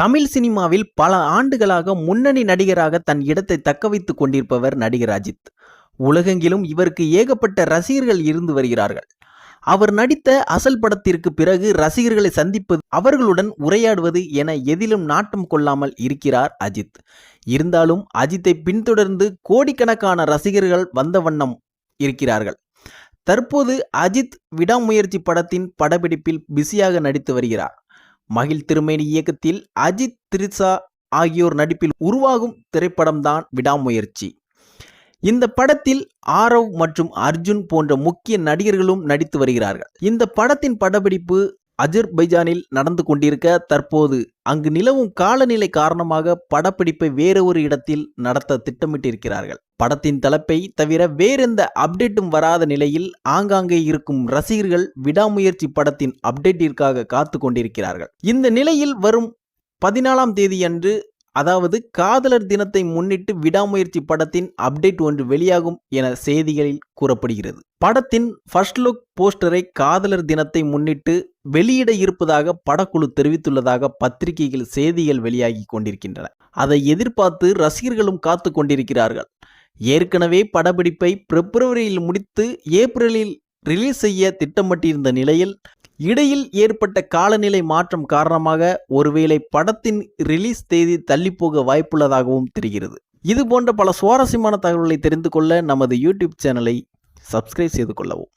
தமிழ் சினிமாவில் பல ஆண்டுகளாக முன்னணி நடிகராக தன் இடத்தை தக்க வைத்துக் கொண்டிருப்பவர் நடிகர் அஜித். உலகெங்கிலும் இவருக்கு ஏகப்பட்ட ரசிகர்கள் இருந்து வருகிறார்கள். அவர் நடித்த அசல் படத்திற்கு பிறகு ரசிகர்களை சந்திப்பது அவர்களுடன் உரையாடுவது என எதிலும் நாட்டம் கொள்ளாமல் இருக்கிறார் அஜித். இருந்தாலும் அஜித்தை பின்தொடர்ந்து கோடிக்கணக்கான ரசிகர்கள் வந்த வண்ணம் இருக்கிறார்கள். தற்போது அஜித் விடாமுயற்சி படத்தின் படப்பிடிப்பில் பிஸியாக நடித்து வருகிறார். மகிழ் திருமேனி இயக்கத்தில் அஜித் திரிசா ஆகியோர் நடிப்பில் உருவாகும் திரைப்படம்தான் விடாமுயற்சி. இந்த படத்தில் ஆரவ் மற்றும் அர்ஜுன் போன்ற முக்கிய நடிகர்களும் நடித்து வருகிறார்கள். இந்த படத்தின் படப்பிடிப்பு அஜர்பைஜானில் நடந்து கொண்டிருக்க தற்போது அங்கு நிலவும் காலநிலை காரணமாக படப்பிடிப்பை வேறு ஒரு இடத்தில் நடத்த திட்டமிட்டிருக்கிறார்கள். படத்தின் தலைப்பை தவிர வேறெந்த அப்டேட்டும் வராத நிலையில் ஆங்காங்கே இருக்கும் ரசிகர்கள் விடாமுயற்சி படத்தின் அப்டேட்டிற்காக காத்து கொண்டிருக்கிறார்கள். இந்த நிலையில் வரும் பதினாலாம் தேதியன்று அதாவது காதலர் தினத்தை முன்னிட்டு விடாமுயற்சி படத்தின் அப்டேட் ஒன்று வெளியாகும் என செய்திகளில் கூறப்படுகிறது. படத்தின் ஃபர்ஸ்ட் லுக் போஸ்டரை காதலர் தினத்தை முன்னிட்டு வெளியிட இருப்பதாக படக்குழு தெரிவித்துள்ளதாக பத்திரிகைகள் செய்திகள் வெளியாகி கொண்டிருக்கின்றன. அதை எதிர்பார்த்து ரசிகர்களும் காத்து கொண்டிருக்கிறார்கள். ஏற்கனவே படப்பிடிப்பை பிப்ரவரியில் முடித்து ஏப்ரலில் ரிலீஸ் செய்ய திட்டமிட்டிருந்த நிலையில் இடையில் ஏற்பட்ட காலநிலை மாற்றம் காரணமாக ஒருவேளை படத்தின் ரிலீஸ் தேதி தள்ளிப்போக வாய்ப்புள்ளதாகவும் தெரிகிறது. இது போன்ற பல சுவாரஸ்யமான தகவல்களை தெரிந்து கொள்ள நமது யூடியூப் சேனலை சப்ஸ்கிரைப் செய்து கொள்ளவும்.